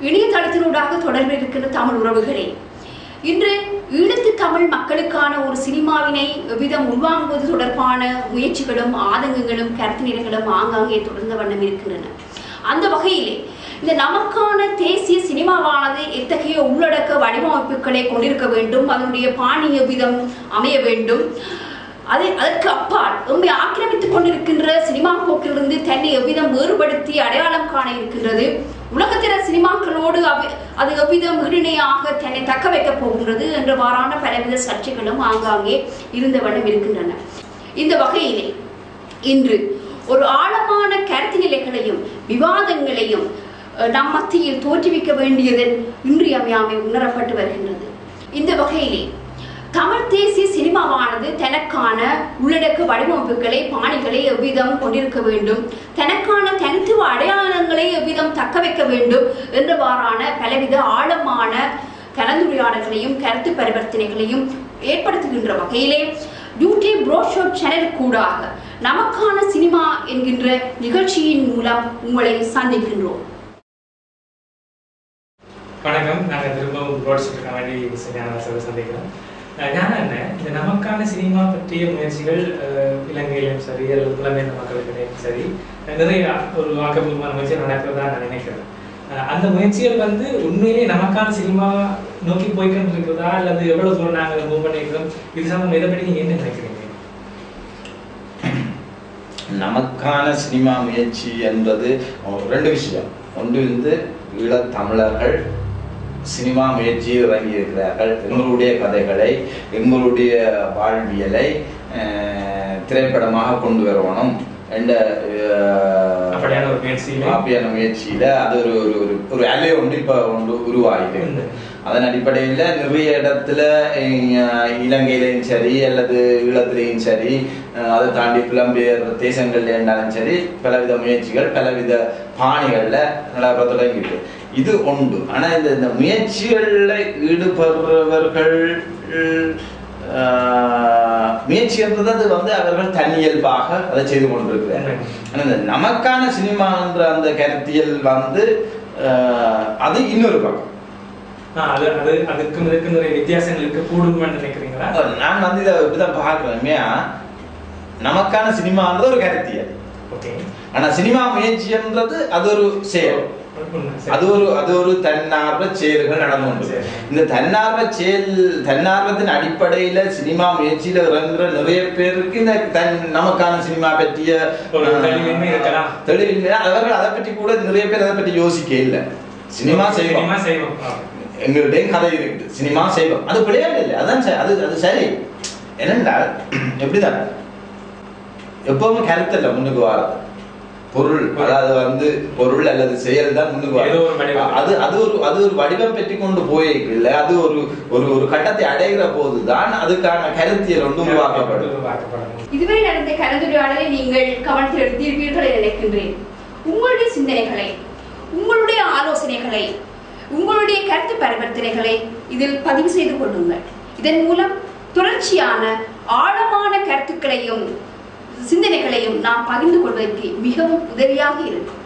இணையதளத்தினூடாக தொடர்பில் இருக்கின்ற தமிழ் உறவுகளே இன்று ஈழத்து தமிழ் மக்களுக்கான ஒரு சினிமாவினை எவ்விதம் உள்வாங்குவது தொடர்பான முயற்சிகளும் ஆதங்கங்களும் கருத்தினர்களும் ஆங்காங்கே தொடர்ந்த வண்ணம் இருக்கின்றன. அந்த வகையிலே இந்த நமக்கான தேசிய சினிமாவானது எத்தகைய உள்ளடக்க வடிவமைப்புகளை கொண்டிருக்க வேண்டும் அதனுடைய பாணி எவ்விதம் அமைய வேண்டும் அதை அதற்கு அப்பால் உண்மை ஆக்கிரமித்துக் கொண்டிருக்கின்ற சினிமா போக்கிலிருந்து தன்னை எவ்விதம் வேறுபடுத்தி அடையாளம் காண இருக்கின்றது உலகத்திர சினிமாக்களோடு அவி அது எவ்விதம் ஈடுணையாக தன்னை தக்க வைக்கப் போகின்றது என்றவாறான பலவித சர்ச்சைகளும் ஆங்காங்கே இருந்த வண்ணம் இருக்கின்றன. இந்த வகையிலே இன்று ஒரு ஆழமான கருத்து நிலைகளையும் விவாதங்களையும் அஹ், நம் மத்தியில் தோற்றுவிக்க வேண்டியதன் இன்றியமையாமை உணரப்பட்டு வருகின்றது. இந்த வகையிலே தமிழ் தேசிய சினிமாவானது தனக்கான உள்ளடக்க வடிவமைப்புகளை பாணிகளை எவ்விதம் கொண்டிருக்க வேண்டும்? தனக்கான தனித்துவ அடையாளங்களை எவ்விதம் தக்க வைக்க வேண்டும்? என்றவாறான பலவித ஆழமான கலந்துரையாடல்களையும் கருத்து பரிவர்த்தனைகளையும் ஏற்படுத்துகின்ற வகையிலே டியூட்டி ப்ரோஷோ சேனல் கூடாக நமக்கான சினிமா என்கின்ற நிகழ்ச்சியின் மூலம் உங்களை சந்திக்கின்றோம். வணக்கம். நாங்கள் திரும்பவும் ரோட்ஸ்க்கு வேண்டி சரியான சந்திக்கிறோம். அஹ் நான் என்ன? இந்த நமக்கான சினிமா பற்றிய முயற்சிகள் அஹ், இலங்கையிலும் சரி அல்லது புலம்பெயர்ந்த மக்களுக்கிடையும் சரி நிறைய ஒரு ஆக்கப்பூர்வமான முயற்சிகள் நடக்கிறதா நான் நினைக்கிறேன். அந்த முயற்சிகள் வந்து உண்மையிலேயே நமக்கான சினிமா நோக்கி போய்கிட்டு இருக்கிறதா அல்லது எவ்வளவு தூரம் நாங்கள் மூவ் பண்ணியிருக்கிறோம்? இது சம்பந்தம் இதை பற்றி நீங்க என்ன நினைக்கிறீங்க? நமக்கான சினிமா முயற்சி என்பது ரெண்டு விஷயம். ஒன்று வந்து ஈழத்தமிழர்கள் சினிமா முயற்சியில் இறங்கி இருக்கிறார்கள் எங்களுடைய கதைகளை எங்களுடைய வாழ்வியலை அஹ், திரைப்படமாக கொண்டு வரணும். என்ற அப்படியான ஒரு முயற்சியில? அது ஒரு ஒரு ஒரு ஒரு அலை ஒன்று இப்ப ஒன்று உருவாகிது உண்டு. அதன் அடிப்படையில் நிறைய இடத்துல இலங்கையிலையும் சரி அல்லது ஈழத்திலையும் சரி அதை தாண்டி புலம்பெயர் தேசங்கள்ல இருந்தாலும் சரி பலவித முயற்சிகள் பலவித பாணிகள்ல நடக்க தொடங்கியிருக்கு. இது உண்டு. ஆனா இந்த இந்த முயற்சிகள்ல ஈடுபடுறவர்கள் முயற்சி என்றது அது வந்து அவர்கள் தன்னியல்பாக அதை செய்து கொண்டிருக்கிறார்கள். ஆனா இந்த நமக்கான சினிமா என்ற அந்த கருத்தியல் வந்து அது இன்னொரு பக்கம். அது அது அதுக்கும் இதுக்கும் நிறைய வித்தியாசங்கள் இருக்க. கூடும்னு நினைக்கிறீங்களா? நான் வந்து இதை இப்படிதான் பார்க்கிறேன் நமக்கான சினிமான்றது ஒரு கருத்தியல். ஓகே. ஆனா சினிமா முயற்சின்றது அது ஒரு செயல். அது ஒரு அது ஒரு தன்னார்வ செயல்கள் நடந்து. இந்த தன்னார்வ செயல் தன்னார்வத்தின் அடிப்படையில சினிமா முயற்சியில இறங்குற நிறைய பேருக்கு இந்த தன் நமக்கான சினிமா பற்றிய தெளிவின்மை அவர்கள் அதை பற்றி கூட நிறைய பேர் அதை பற்றி யோசிக்க இல்லை. சினிமா செய்வோம். எங்கள்கிட்டயும் கதை இருக்குது. சினிமா செய்வோம். அது விளையாட்டு இல்லை. அதான் சரி அது அது சரி. என்னென்றால் எப்படிதான்? எப்பவுமே கருத்தல்ல முன்னுக்கு வாரது. பொருள் அதாவது வந்து பொருள் அல்லது செயல் தான் முன்னுக்கு. அது அது ஒரு அது ஒரு வடிவம் பெற்றி கொண்டு போயிருக்குல்ல அது ஒரு ஒரு ஒரு கட்டத்தை அடைகிற போதுதான் அதுக்கான கருத்தியல் ஒன்று உருவாக்கப்படும். இதுவரை நடந்த கலந்துரையாடலை நீங்கள் கவனத்தில் எடுத்தீர்கள் நினைக்கின்றேன். உங்களுடைய சிந்தனைகளை உங்களுடைய ஆலோசனைகளை உங்களுடைய கருத்து பரிவர்த்தனைகளை இதில் பதிவு செய்து கொள்ளுங்கள். இதன் மூலம் தொடர்ச்சியான ஆழமான கருத்துக்களையும் சிந்தனைகளையும் நாம் பகிர்ந்து கொள்வதற்கு மிகவும் உதவியாக இருக்கும்.